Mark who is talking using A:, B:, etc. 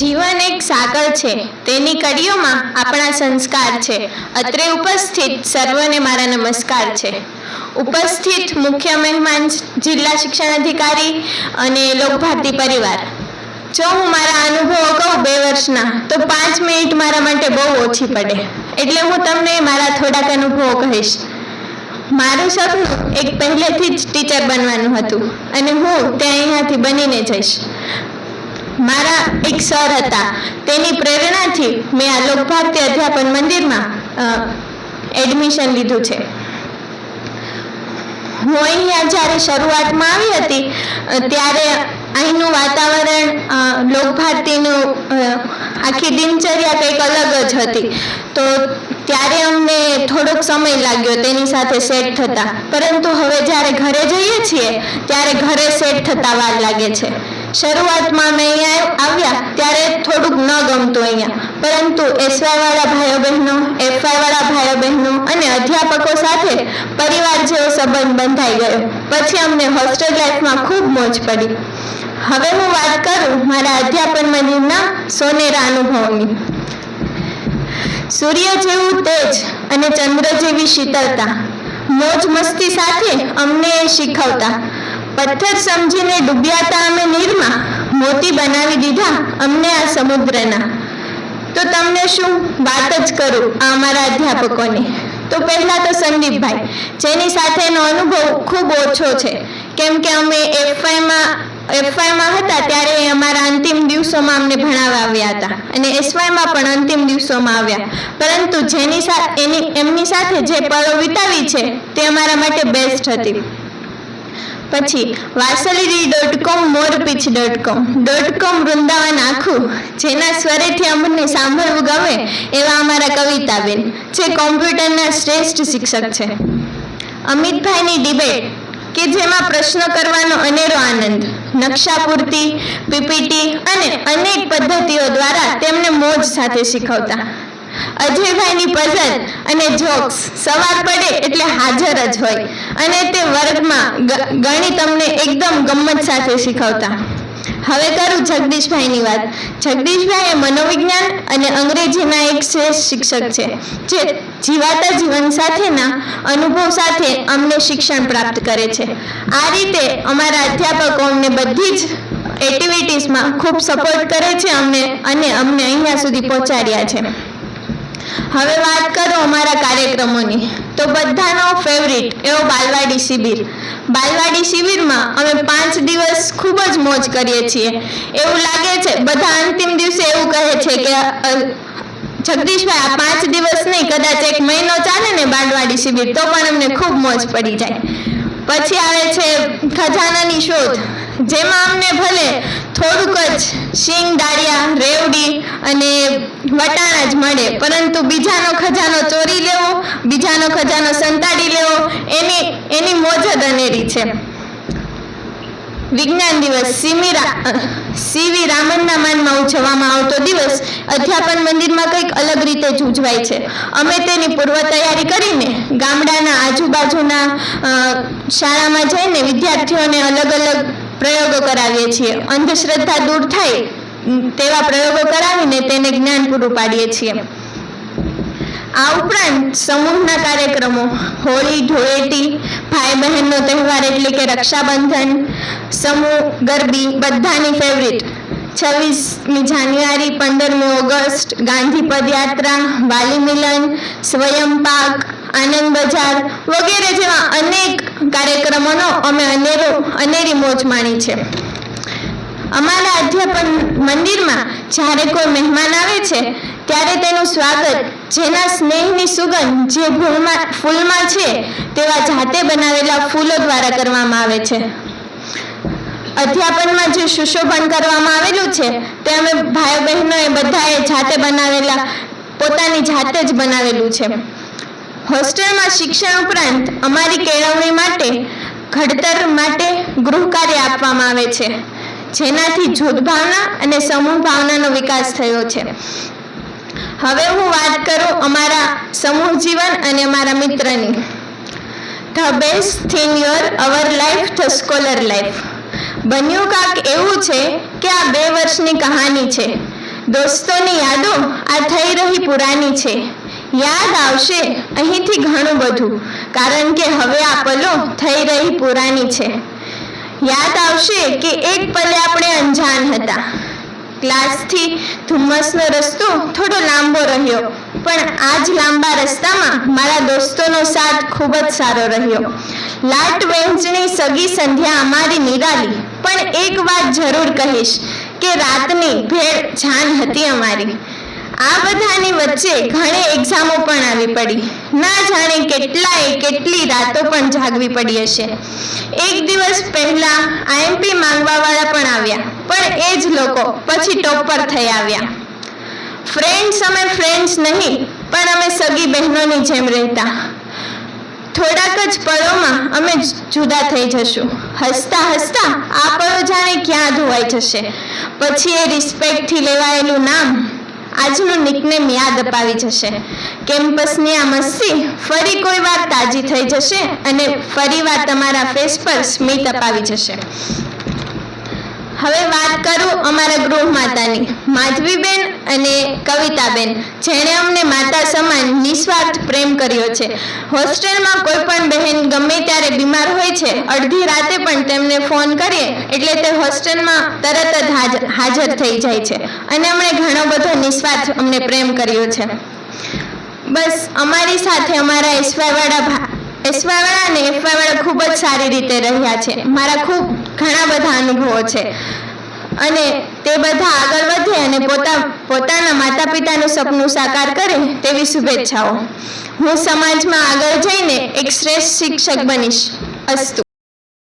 A: જીવન એક સાગર છે. તેની કડીઓમાં આપણા સંસ્કાર છે. અત્રે ઉપસ્થિત સર્વને મારા નમસ્કાર છે. ઉપસ્થિત મુખ્ય મહેમાન જિલ્લા શિક્ષણ અધિકારી અને લોકભારતી પરિવાર. જો હું મારા અનુભવો કહું બે વર્ષના, તો પાંચ મિનિટ મારા માટે બહુ ઓછી પડે. એટલે હું તમને મારા થોડાક અનુભવો કહીશ. મારું સપનું એક પહેલેથી જ ટીચર બનવાનું હતું અને હું તે અહીંયાથી બનીને જઈશ. મારા એક સર હતા. તેની પ્રેરણાથી મેં આ લોકભારતી અધ્યાપન મંદિરમાં એડમિશન લીધું છે. હું અહીંયા જ્યારે શરૂઆતમાં આવી હતી ત્યારે અહીંનું વાતાવરણ લોકભારતીનું આખી દિનચર્યા કંઈક અલગ જ હતી. તો ત્યારે અમને થોડોક સમય લાગ્યો તેની સાથે સેટ થતા. પરંતુ હવે જ્યારે ઘરે જઈએ છીએ, ત્યારે ઘરે સેટ થતા વાર લાગે છે. શરૂઆતમાં અહીંયા આવ્યા ત્યારે થોડુંક ન ગમતું અહીંયા. પરંતુ એસવાયવાળા ભાઈઓ બહેનો એફવાય વાળા ભાઈઓ બહેનો અને અધ્યાપકો સાથે પરિવાર જેવો સંબંધ બંધાઈ ગયો. પછી અમને હોસ્ટેલ લાઈફમાં ખૂબ મોજ પડી. હવે હું વાત કરું મારા અધ્યાપન મંદિરના સોનેરા અનુભવની. સૂર્ય જેવું તેજ અને ચંદ્ર જેવી શીતળતા. મોજ મસ્તી સાથે અમને એ શીખવતા. પથ્થર સમજીને ડૂબ્યાતા અમે નીરમાં, મોતી બનાવી દીધા અમને આ સમુદ્રના. તો તમને શું વાત જ કરું આ અમારા અધ્યાપકોની? તો પહેલા તો સંદીપભાઈ, જેની સાથેનો અનુભવ ખૂબ ઓછો છે. કેમ કે અમે એફઆઈમાં એફઆઈમાં હતા ત્યારે એ અમારા અંતિમ દિવસોમાં અમને ભણાવવા આવ્યા હતા. અને એસવાયમાં પણ અંતિમ દિવસોમાં આવ્યા. પરંતુ જેની એની, એમની સાથે જે પળો વિતાવી છે, તે અમારા માટે બેસ્ટ હતી. પછી વાસલીડી dot com મોરપીચ dot com dot com Vrindavan આખું, જેના સ્વરેથી અમને સાંભળવું ગમે એવા અમારા કવિતાબેન, જે કોમ્પ્યુટરના શ્રેષ્ઠ શિક્ષક છે. અમિતભાઈની ડિબેટ, કે જેમાં પ્રશ્નો કરવાનો અનેરો આનંદ નકશા પૂર્તિ પીપીટી અને અનેક પદ્ધતિઓ દ્વારા તેમને મોજ સાથે શીખવતા. અજયભાઈની પઝલ અને જોક્સ સવાર પડે એટલે હાજર જ હોય. અને તે વર્ગમાં ગણિત અમને એકદમ ગમ્મત સાથે શીખવતા. હવે કરું જગદીશભાઈની વાત. જગદીશભાઈ એ મનોવિજ્ઞાન અને અંગ્રેજીના એક શ્રેષ્ઠ શિક્ષક છે જે જીવાતા જીવન સાથેના અનુભવ સાથે અમને શિક્ષણ પ્રાપ્ત કરે છે. આ રીતે અમારા અધ્યાપકો અમને બધી જ એક્ટિવિટીઝમાં ખૂબ સપોર્ટ કરે છે અમને અને અમને અહીંયા સુધી પહોંચાડ્યા છે. હવે વાત કરો અમારા કાર્યક્રમોની. તો બધાનો ફેવરિટ એવો બાલવાડી શિબિર. બાલવાડી શિબિરમાં અમે પાંચ દિવસ ખૂબ જ મોજ કરીએ છીએ. એવું લાગે છે, બધા અંતિમ દિવસે એવું કહે છે કે જગદીશભાઈ, આ પાંચ દિવસ નહીં, કદાચ એક મહિનો ચાલે ને બાલવાડી શિબિર, તો પણ અમને ખૂબ મોજ પડી જાય. પછી આવે છે ખજાનાની શોધ. જેમાં અમને ભલે થોડુંક જ શિંગ દાળિયા અને વટાણા જ મળે. પરંતુ બીજાનો ખજાનો ચોરી લેવો, બીજાનો ખજાનો સંતાડી લેવો, એની એની મોજ જ અનેરી છે. વિજ્ઞાન દિવસ સીવી રામનના માનમાં ઉજવવામાં આવતો દિવસ અધ્યાપન મંદિરમાં કંઈક અલગ રીતે જ ઉજવાય છે. અમે તેની પૂર્વ તૈયારી કરીને ગામડાના આજુબાજુના શાળામાં જઈને વિદ્યાર્થીઓને અલગ અલગ પ્રયોગો કરાવીએ છીએ. અંધશ્રદ્ધા દૂર થાય તેવા પ્રયોગો કરાવીને તેને જ્ઞાન પૂરું પાડીએ છીએ. આ ઉપરાંત સમૂહના કાર્યક્રમો, હોળી, ધૂળેટી ભાઈ બહેનનો તહેવાર એટલે કે રક્ષાબંધન, સમૂહ, ગરબી, બધાની ફેવરિટ છવ્વીસમી જાન્યુઆરી, પંદરમી ઓગસ્ટ, ગાંધી પદયાત્રા, વાલી મિલન, સ્વયં પાક, આનંદ બજાર વગેરે જેવા અનેક કાર્યક્રમોનો અમે અનેરો, અનેરી મોજ માણી છે. અમારા અધ્યાપન મંદિરમાં જ્યારે કોઈ મહેમાન આવે છે, ત્યારે તેનું સ્વાગત જેના સ્નેહની સુગંધ જે ફૂલમાં ફૂલમાં છે, તેવા જાતે બનાવેલા ફૂલો દ્વારા કરવામાં આવે છે. અધ્યાપનમાં જે સુશોભન કરવામાં આવેલું છે, તે અમે ભાઈ બહેનોએ બધાએ જાતે બનાવેલા, પોતાની જાતે જ બનાવેલું છે. હોસ્ટેલમાં શિક્ષણ ઉપરાંત અમારી કેળવણી માટે, ઘડતર માટે ગૃહ કાર્ય આપવામાં આવે છે. જેનાથી જૂથ ભાવના અને સમૂહ ભાવનાનો વિકાસ થયો છે. હવે હું વાત કરું અમારા સમૂહ જીવન અને અમારા મિત્રની. The best thing your our life the scholar life બન્યું કાંક એવું છે કે આ બે વર્ષની કહાની છે. દોસ્તોની યાદો આ થઈ રહી પુરાની છે. યાદ આવશે અહીંથી ઘણું બધું, કારણ કે હવે આ પલો થઈ રહી પુરાની છે. યાદ આવશે કે એક પલે આપણે અંજાન હતા. ક્લાસથી ધુમ્મસનો રસ્તો થોડો લાંબો રહ્યો, પણ આ જ લાંબા રસ્તામાં મારા દોસ્તોનો સાથ ખૂબ જ સારો રહ્યો. લાટ વેંચણી સગી સંધ્યા અમારી નિરાલી, પણ એક વાત જરૂર કહીશ કે રાતની ભેળ જાન હતી અમારી. આ બધાની વચ્ચે ઘણી એક્ઝામો પણ આવી પડી. ના જાણે કેટલાય કેટલી રાતો પણ જાગવી પડી હશે. એક દિવસ પહેલા આઈએમપી માંગવાવાળા પણ આવ્યા, પણ એ જ લોકો પછી ટોપર થઈ આવ્યા. ફ્રેન્ડ્સ અમે ફ્રેન્ડ્સ નહીં, પણ અમે સગી બહેનોની જેમ રહેતા. થોડાક જ પળોમાં અમે જુદા થઈ જશું. હસતા હસતા આ પળો જાણે ક્યાં ધોવાઈ જશે? પછી એ રિસ્પેક્ટથી લેવાયેલું નામ આજનું નિકનેમ યાદ અપાવી જશે. કેમ્પસની આ મસ્તી ફરી કોઈ વાર તાજી થઈ જશે અને ફરી વાર તમારા ફેસ પર સ્મિત અપાવી જશે. હવે વાત કરું અમારા ગૃહ માતાની. માધવીબેન અને કવિતાબેન. જેણે અમને માતા સમાન નિસ્વાર્થ પ્રેમ કર્યો છે. હોસ્ટેલમાં કોઈ પણ બહેન ગમે ત્યારે બીમાર હોય છે, અડધી રાતે પણ તેમને ફોન કરીએ એટલે તે હોસ્ટેલમાં તરત જ હાજર થઈ જાય છે. અને અમને ઘણો બધો નિસ્વાર્થ અમને પ્રેમ કર્યો છે. બસ, અમારી સાથે અમારા એસવાયવાળા ભા અને એફવાયવાળા ખૂબ જ સારી રીતે રહ્યા છે. મારા ખૂબ ઘણા બધા અનુભવો છે. અને તે બધા આગળ વધે અને પોતા, પોતાના માતા પિતાનું સપનું સાકાર કરે તેવી શુભેચ્છાઓ. હું સમાજમાં આગળ જઈને એક શ્રેષ્ઠ શિક્ષક બનીશ. અસ્તુ.